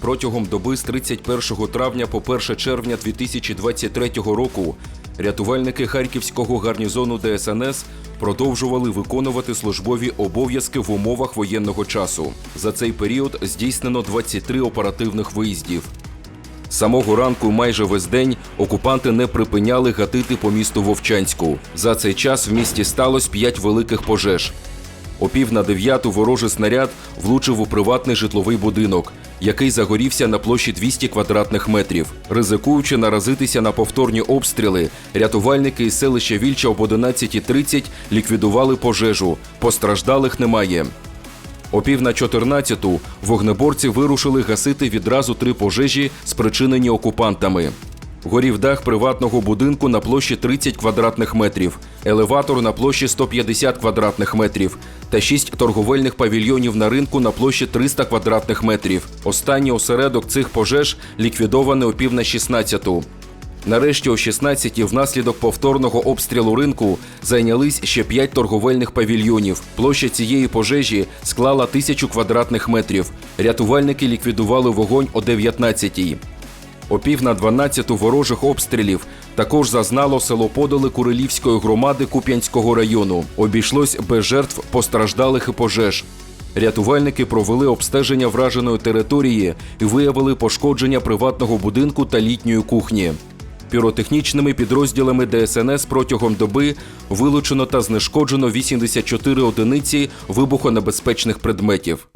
Протягом доби з 31 травня по 1 червня 2023 року рятувальники Харківського гарнізону ДСНС продовжували виконувати службові обов'язки в умовах воєнного часу. За цей період здійснено 23 оперативних виїздів. Самого ранку майже весь день окупанти не припиняли гатити по місту Вовчанську. За цей час в місті сталося п'ять великих пожеж. О пів на дев'яту ворожий снаряд влучив у приватний житловий будинок, який загорівся на площі 200 квадратних метрів. Ризикуючи наразитися на повторні обстріли, рятувальники із селища Вільча об 11.30 ліквідували пожежу. Постраждалих немає. О пів на 14-ту вогнеборці вирушили гасити відразу три пожежі, спричинені окупантами. Горів дах приватного будинку на площі 30 квадратних метрів, елеватор на площі 150 квадратних метрів та шість торговельних павільйонів на ринку на площі 300 квадратних метрів. Останній осередок цих пожеж ліквідований о пів на 16-ту. Нарешті о 16-ті внаслідок повторного обстрілу ринку зайнялись ще п'ять торговельних павільйонів. Площа цієї пожежі склала тисячу квадратних метрів. Рятувальники ліквідували вогонь о 19-й. О пів на 12 ворожих обстрілів також зазнало село Подоли Курилівської громади Куп'янського району. Обійшлось без жертв постраждалих і пожеж. Рятувальники провели обстеження враженої території і виявили пошкодження приватного будинку та літньої кухні. Піротехнічними підрозділами ДСНС протягом доби вилучено та знешкоджено 84 одиниці вибухонебезпечних предметів.